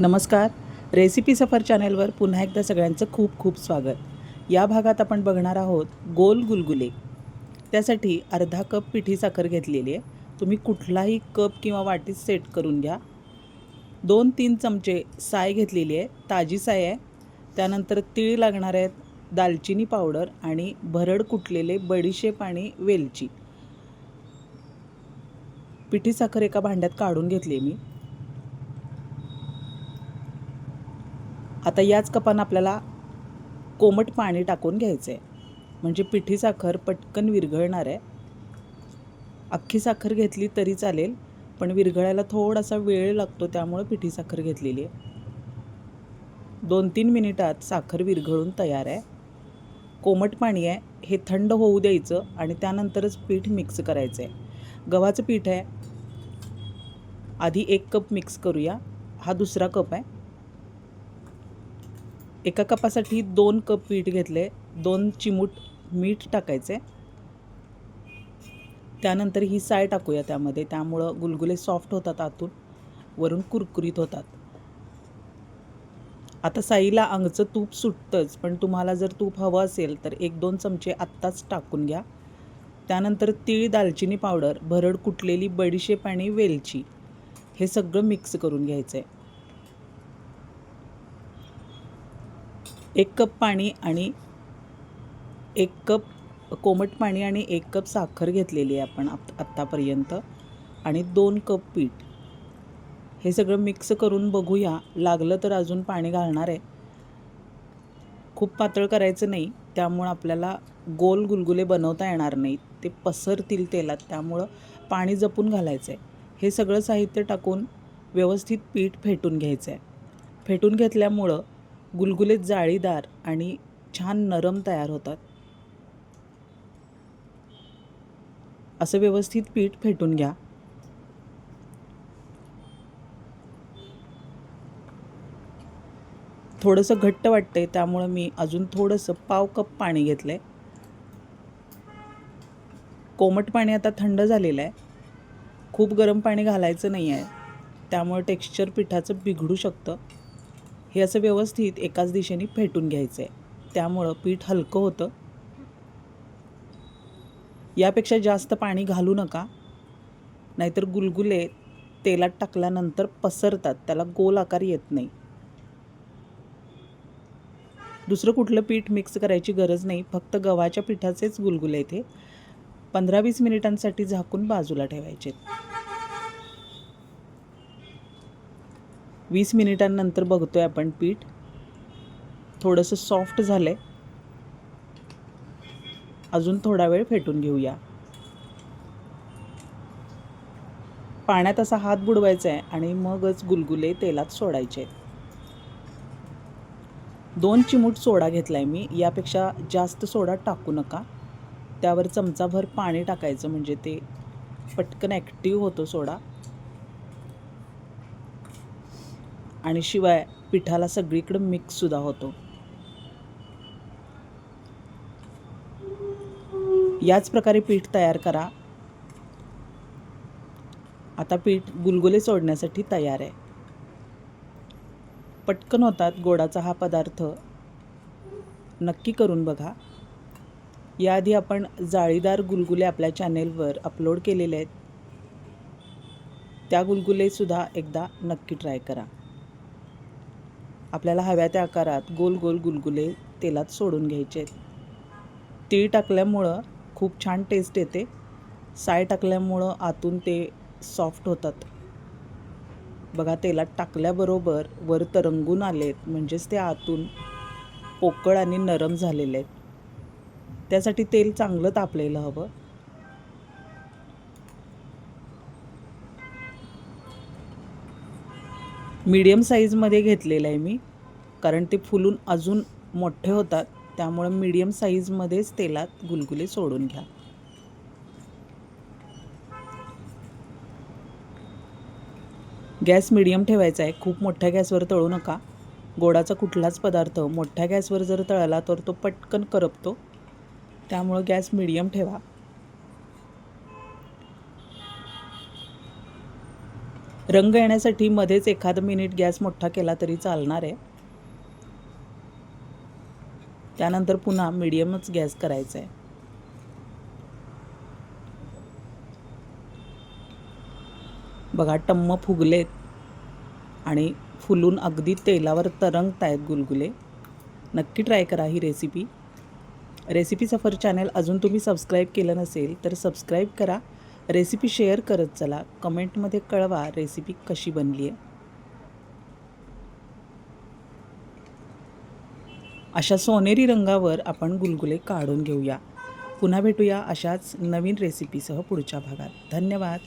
नमस्कार. रेसिपी सफर चॅनेलवर पुन्हा एकदा सगळ्यांचं खूप खूप स्वागत. या भागात आपण बघणार आहोत गोल गुलगुले. त्यासाठी अर्धा कप पिठी साखर घेतलेली आहे. तुम्ही कुठलाही कप किंवा वाटीत सेट करून घ्या. दोन तीन चमचे साय घेतलेली आहे. ताजी साय आहे. त्यानंतर तीळ लागणार आहेत दालचिनी पावडर आणि भरड कुटलेले बडीशेप आणि वेलची. पिठी साखर एका भांड्यात काढून घेतली मी. आता याच कपानं आपल्याला कोमट पाणी टाकून घ्यायचं आहे म्हणजे पिठी साखर पटकन विरघळणार आहे. अख्खी साखर घेतली तरी चालेल पण विरघळायला थोडासा वेळ लागतो त्यामुळं पिठी साखर घेतलेली आहे. दोन तीन मिनिटात साखर विरघळून तयार आहे. कोमट पाणी आहे हे थंड होऊ द्यायचं आणि त्यानंतरच पीठ मिक्स करायचं आहे गव्हाचं पीठ आहे. आधी एक कप मिक्स करूया. हा दुसरा कप आहे. एका कपासाठी दोन कप पीठ घेतले दोन चिमूट मीठ टाकायचे. त्यानंतर ही साय टाकूया त्यामध्ये त्यामुळं गुलगुले सॉफ्ट होतात आतून वरून कुरकुरीत होतात. आता साईला अंगचं तूप सुटतंच पण तुम्हाला जर तूप हवं असेल तर एक दोन चमचे आत्ताच टाकून घ्या. त्यानंतर तीळ दालचिनी पावडर भरड कुटलेली बडीशेप आणि वेलची हे सगळं मिक्स करून घ्यायचं आहे एक कप पाणी आणि एक कप कोमट पाणी आणि एक कप साखर घेतलेली आहे आपण आत आत्तापर्यंत. आणि दोन कप पीठ. हे सगळं मिक्स करून बघूया. लागलं तर अजून पाणी घालणार आहे. खूप पातळ करायचं नाही. त्यामुळं आपल्याला गोल गुलगुले बनवता येणार नाहीत ते पसरतील तेलात. त्यामुळं पाणी जपून घालायचं आहे हे सगळं साहित्य टाकून व्यवस्थित पीठ फेटून घ्यायचं आहे फेटून घेतल्यामुळं गुलगुलेत जाळीदार आणि छान नरम तयार होतात. असं व्यवस्थित पीठ फेटून घ्या. थोडंसं घट्ट वाटतंय त्यामुळं मी अजून थोडंसं पाव कप पाणी घेतलं आहे कोमट पाणी आता थंड झालेलं आहे. खूप गरम पाणी घालायचं नाही आहे त्यामुळे टेक्स्चर पिठाचं बिघडू शकतं. हे असं व्यवस्थित एकाच दिशेने फेटून घ्यायचं आहे त्यामुळं पीठ हलकं होतं. यापेक्षा जास्त पाणी घालू नका. नाहीतर गुलगुले तेलात टाकल्यानंतर पसरतात. त्याला गोल आकार येत नाही. दुसरं कुठलं पीठ मिक्स करायची गरज नाही. फक्त गव्हाच्या पिठाचेच गुलगुले इथे पंधरा वीस मिनिटांसाठी झाकून बाजूला ठेवायचे वीस मिनिटांनंतर आहे आपण पीठ. थोडंसं सॉफ्ट झालं आहे अजून थोडा वेळ फेटून घेऊया. पाण्यात असा हात बुडवायचा आहे आणि मगच गुलगुले तेलात सोडायचे दोन चिमूट सोडा घेतला आहे मी. यापेक्षा जास्त सोडा टाकू नका. त्यावर चमचाभर पाणी टाकायचं म्हणजे ते पटकन ॲक्टिव्ह होतो सोडा. आणि शिवाय पिठाला सगळीकडं मिक्ससुद्धा होतो. याच प्रकारे पीठ तयार करा. आता पीठ गुलगुले सोडण्यासाठी तयार आहे. पटकन होतात गोडाचा हा पदार्थ. नक्की करून बघा. याआधी आपण जाळीदार गुलगुले आपल्या चॅनेलवर अपलोड केलेले आहेत. त्या गुलगुलेसुद्धा एकदा नक्की ट्राय करा. आपल्याला हव्या त्या आकारात गोल गोल गुलगुले तेलात सोडून घ्यायचे. आहेत तीळ टाकल्यामुळं खूप छान टेस्ट येते. साय टाकल्यामुळं आतून ते सॉफ्ट होतात. बघा तेलात टाकल्याबरोबर वर तरंगून आलेत म्हणजेच ते आतून पोकळ आणि नरम झालेले आहेत. त्यासाठी तेल चांगलं तापलेलं हवं. मीडियम साईजमध्ये घेतलेलं आहे मी. कारण ते फुलून अजून मोठे होतात. त्यामुळं मीडियम साईजमध्येच तेलात गुलगुले सोडून घ्या. गॅस मिडियम ठेवायचा आहे. खूप मोठ्या गॅसवर तळू नका. गोडाचा कुठलाच पदार्थ मोठ्या गॅसवर जर तळला तर तो पटकन करपतो. त्यामुळं गॅस मिडियम ठेवा. रंग येण्यासाठी मध्येच एखादं मिनिट गॅस मोठा केला तरी चालणार आहे. त्यानंतर पुन्हा मिडियमच गॅस करायचा आहे बघा टम्म फुगलेत आणि फुलून अगदी तेलावर तरंगत आहेत गुलगुले. नक्की ट्राय करा ही रेसिपी रेसिपी सफर चॅनल अजून तुम्ही सबस्क्राईब केलं नसेल तर सबस्क्राईब करा. रेसिपी शेअर करत चला. कमेंटमध्ये कळवा रेसिपी कशी बनली आहे. अशा सोनेरी रंगावर आपण गुलगुले काढून घेऊया. पुन्हा भेटूया अशाच नवीन रेसिपीसह पुढच्या भागात. धन्यवाद.